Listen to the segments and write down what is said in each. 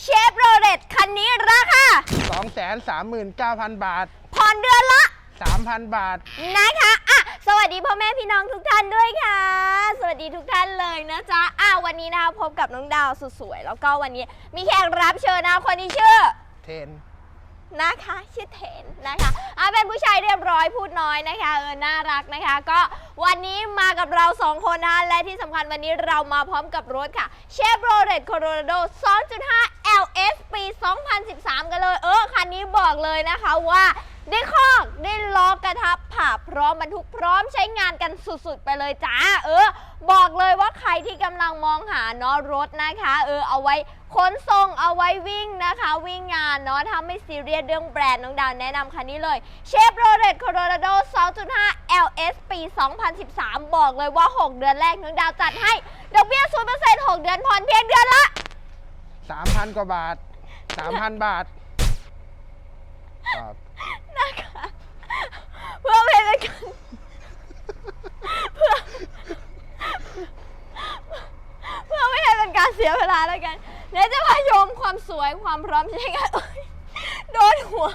เชฟโรเลตคันนี้ราคา239,000 บาท ผ่อนเดือนละ 3,000 บาท นะคะอะสวัสดีพ่อแม่พี่น้องทุกท่านด้วยค่ะ สวัสดีทุกท่านเลยนะจ๊ะอะวันนี้นะคะพบกับน้องดาวสุดสวย แล้วก็วันนี้มีแขกรับเชิญนะคนที่ชื่อ เทน นะคะชื่อเทนนะคะอะเป็นผู้ชายเรียบร้อยพูดน้อยนะคะเออน่ารักนะคะ ก็วันนี้มากับเราสองคนนะและที่สำคัญวันนี้เรามาพร้อมกับรถค่ะเชฟโรเลตโคโรราโด2.5 LS ปี 2013 กันเลย เออ คันนี้บอกเลยนะคะว่าได้คอกได้ล้อกระทับผ่าพร้อมบรรทุกพร้อมใช้งานกันสุดๆ ไปเลยจ้า เออ บอกเลยว่าใครที่กำลังมองหาเนาะรถนะคะ เออ เอาไว้ขนส่งเอาไว้วิ่งนะคะ วิ่งงานเนาะถ้าไม่ซีเรียสเรื่องแบรนด์น้องดาวแนะนำคันนี้เลยเชฟโรเลตโคโรราโด 2.5 LS ปี 2013 บอกเลยว่า 6 เดือนแรกน้องดาวจัดให้ดอกเบี้ย0% 6 เดือนผ่อนเพียงเดือนละ 3,000 กว่าบาท สามพันบาทครับนะคะเพื่อเป็นการเพื่อเพื่อไม่ให้เป็นการเสียเวลาแล้วกันเดี๋ยวจะมามความสวยความพร้อมใช้งานโอ๊ยโดนหัว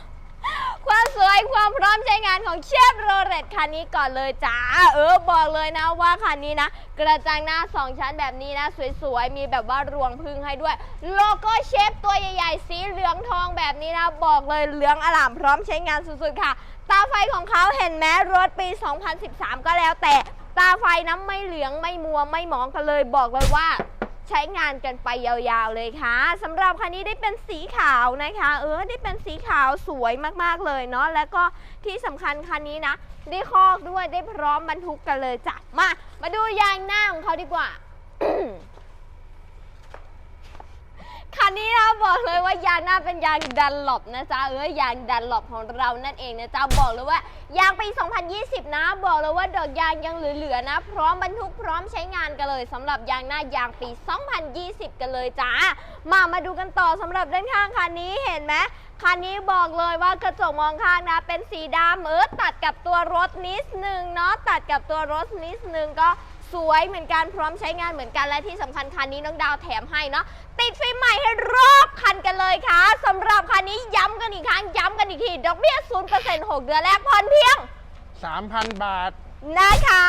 ความสวยความพร้อมใช้งานของเชฟโรเลตคันนี้ก่อนเลยจ้าเออบอกเลยนะว่าคันนี้นะ กระจังหน้า 2 ชั้นแบบนี้นะ สวยๆ มีแบบว่ารวงพึ่งให้ด้วย โลโก้เชฟตัวใหญ่ๆ สีเหลืองทองแบบนี้นะ บอกเลยเหลืองอล่ามพร้อมใช้งานสุดๆค่ะ ตาไฟของเขาเห็นไหมรถปี 2013 ก็แล้วแต่ตาไฟน้ำไม่เหลืองไม่มัวไม่หมองกันเลยบอกเลยว่า ใช้งานกันไปยาวๆเลยค่ะสำหรับคันนี้ได้เป็นสีขาวนะคะ เออได้เป็นสีขาวสวยมากๆเลยเนาะแล้วก็ที่สำคัญคันนี้นะ ได้คอกด้วยได้พร้อมบรรทุกกันเลยจ้ะมา มาดูยางหน้าของเขาดีกว่า คันนี้นะบอกเลยว่ายางหน้าเป็นยางดันหลบนะจ๊ะเออยางดันหลบของเรานั่นเองนะจ๊ะบอกเลยว่ายางปี 2020 นะ บอกเลยว่าดอกยางยังเหลือๆนะ พร้อมบรรทุกพร้อมใช้งานกันเลยสำหรับยางหน้ายางปี 2020 กันเลยจ้ามามาดูกันต่อสำหรับด้านข้างคันนี้เห็นไหมคันนี้บอกเลยว่ากระจกมองข้างนะ เป็นสีดำเออตัดกับตัวรถนิดนึงเนาะตัดกับตัวรถนิดนึงก็ สวยเหมือนกันพร้อมใช้งานเหมือนกันและที่สำคัญคันนี้น้องดาวแถมให้เนาะติดฟิล์มใหม่ให้รอบคันกันเลยค่ะสำหรับคันนี้ย้ำกันอีกครั้งย้ำกันอีกทีดอกเบี้ย0% 6 เดือนแรกผ่อนเพียง 3,000 บาทนะคะ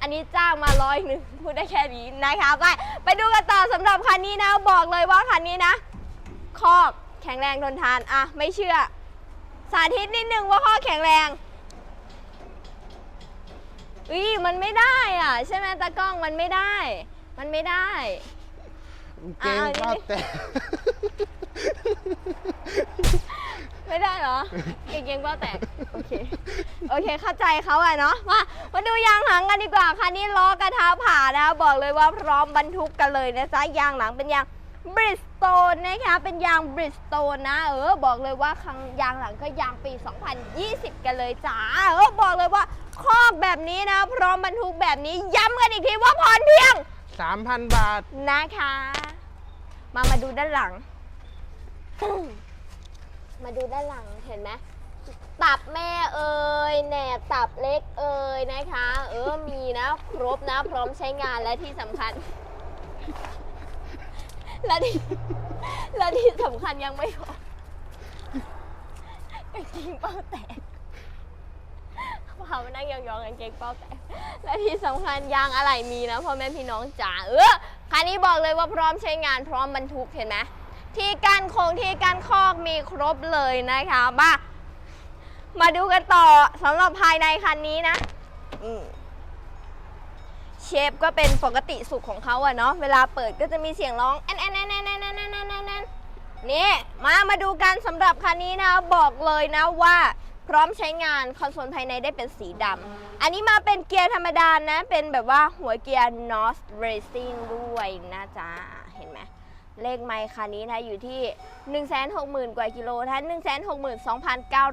อันนี้จ้างมาร้อยหนึ่งพูดได้แค่นี้นะคะ ไป ไปดูกันต่อสำหรับคันนี้นะ บอกเลยว่าคันนี้นะ คอกแข็งแรงทนทานอะไม่เชื่อ สาธิตนิดนึงว่าข้อแข็งแรง อุ้ยมันไม่ได้อะ ใช่ไหมตากล้องมันไม่ได้ มันไม่ได้ เกงอ่าก็นี่แต่ไม่ได้เหรอเก่งๆเบ้าแตกโอเคโอเคเข้าใจเขาอะเนาะมามาดูยางหลังกันดีกว่าคันนี้ล้อกระทะผ่านะบอกเลยว่าพร้อมบรรทุกกันเลยนะจ๊ะยางหลังเป็นยาง บริสโตนนะคะเป็นยางบริสโตนนะ เออ บอกเลยว่าคังยางหลังก็ยางปี 2020 กันเลยจ้า เออ บอกเลยว่าคอกแบบนี้นะ พร้อมบรรทุกแบบนี้ย้ำกันอีกทีว่าผ่อนเพียง 3,000 บาท นะคะ มามาดูด้านหลัง มาดูด้านหลังเห็นไหมตับแม่เอ่ยแหนบตับเล็กเอ่ยนะคะ เออมีนะ ครบนะ พร้อมใช้งานและที่สำคัญ และที่และที่สำคัญยังไม่พอกางเกงเป้าแตกพามานั่งยองๆกางเกงเป้าแตกและที่สำคัญยางอะไรมีนะพ่อแม่พี่น้องจ๋าเออคันนี้บอกเลยว่าพร้อมใช้งานพร้อมบรรทุกเห็นไหมที่การโครงที่การคอกมีครบเลยนะคะมามาดูกันต่อสำหรับภายในคันนี้นะ อืม เชฟก็เป็นปกติสุขของเขาอะเนาะเวลาเปิดก็จะมีเสียงร้องแอนแอนแอนแอนแอนแอนแอนแอนแอนแอนนี่มามาดูกันสำหรับคันนี้นะบอกเลยนะว่าพร้อมใช้งานคอนโซลภายในได้เป็นสีดำ อันนี้มาเป็นเกียร์ธรรมดานะ เป็นแบบว่าหัวเกียร์ NOS Racing ด้วยนะจ๊ะ เลขไมค์คันนี้นะอยู่ที่ 160,000 กว่ากิโลนะ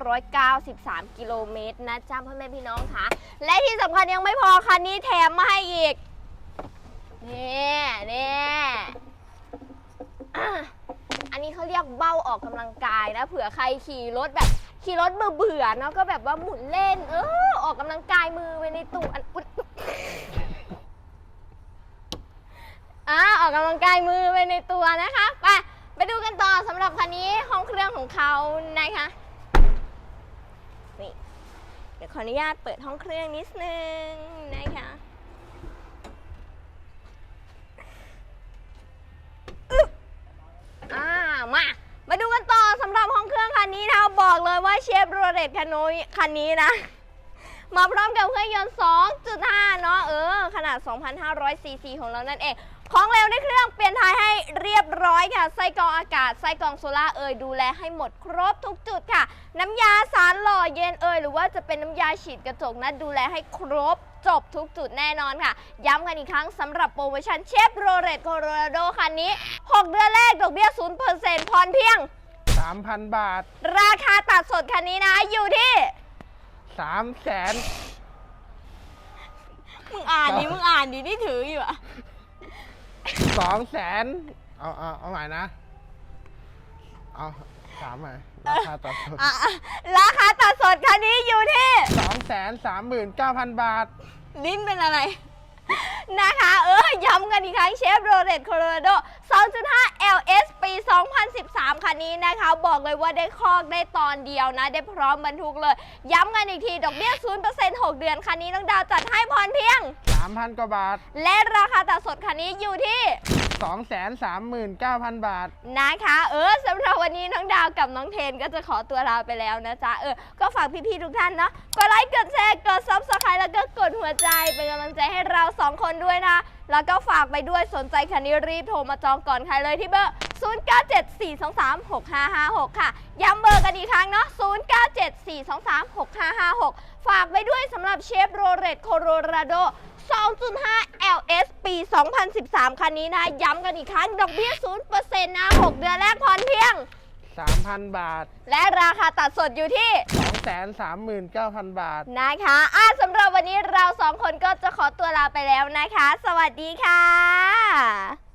162,993 กิโลเมตรนะจ๊ะพ่อแม่พี่น้องค่ะ และที่สำคัญยังไม่พอคันนี้แถมมาให้อีกนี่นี่อะอันนี้เขาเรียกเบ้าออกกำลังกายนะเผื่อใครขี่รถแบบขี่รถเบื่อเบื่อๆเนาะก็แบบว่าหมุนเล่น เออออกกำลังกายมือไปในตู้อันอุ๊ย อออกกำลังกายมือไปในตัวนะคะไปไปดูกันต่องเขานะคะนี่เดี๋ยวขออนุญาตเปิดห้องเครื่องนิดนึงนะคะอ่ามามาดูกันต่อสำหรับห้องเครื่องคันนี้นะคะบอกเลยว่าเชฟโรเลตคันนี้คันนี้นะมาพร้อมกับเครื่องยนต์ 2.5 เนาะเออ ขนาด 2,500ซีซีของเรานั่นเอง ของเร็วในเครื่องเปลี่ยนถ่ายให้เรียบร้อยค่ะ ไส้กรองอากาศ ไส้กรองโซล่าร์เอยดูแลให้หมดครบทุกจุดค่ะ น้ำยาสารหล่อเย็นเอยหรือว่าจะเป็นน้ำยาฉีดกระจกนะดูแลให้ครบจบทุกจุดแน่นอนค่ะ ย้ำกันอีกครั้งสำหรับโปรโมชั่นเชฟโรเลตโคโรราโดคันนี้ 6 เดือนแรกดอกเบี้ย0%ผ่อนเพียง 3,000 บาท ราคาตัดสดคันนี้นะอยู่ที่3แสนมึงอ่านดิมึงอ่านดินี่ถืออยู่อะ 2แสนเอาเอาเอาใหม่นะ เอาสามใหม่ราคาตัดสดอะราคาตัดสดคันนี้อยู่ที่2แสน39,000บาท ลิ้นเป็นอะไร นะคะ เออย้ำกันอีกครั้งเชฟโรเลตโคโลราโด 2.5 LS ปี 2013 คันนี้นะคะ บอกเลยว่าได้คอกได้ตอนเดียวนะ ได้พร้อมบรรทุกเลย ย้ำกันอีกที ดอกเบี้ย 0% 6 เดือน คันนี้น้องดาวจัดให้พรเพียง 3,000 กว่าบาท และราคาตัดสดคันนี้อยู่ที่ 239,000 บาท นะคะ เออสำหรับวันนี้น้องดาวกับน้องเทนก็จะขอตัวลาไปแล้วนะจ๊ะ เออ ก็ฝากพี่ๆทุกท่านเนาะ กดไลค์ กดแชร์ กดซับสไครต์แล้วก็กดหัวใจเป็นกำลังใจให้เราสองคนด้วยนะ แล้วก็ฝากไปด้วยสนใจคันนี้รีบโทรมาจองก่อนใครเลยที่เบอร์ 0974236556 ค่ะ ย้ำเบอร์กันอีกครั้งเนาะ 0974236556 ฝากไปด้วยสำหรับเชฟโรเลตโคโรราโด2.5 LS ปี 2013 คันนี้นะ ย้ำกันอีกครั้ง ดอกเบี้ย 0%นะ 6 เดือนแรกผ่อนเพียง 3,000 บาท และราคาตัดสดอยู่ที่ 239,000บาท นะคะอะสำหรับวันนี้เราสองคนก็จะขอตัวลาไปแล้วนะคะ สวัสดีค่ะ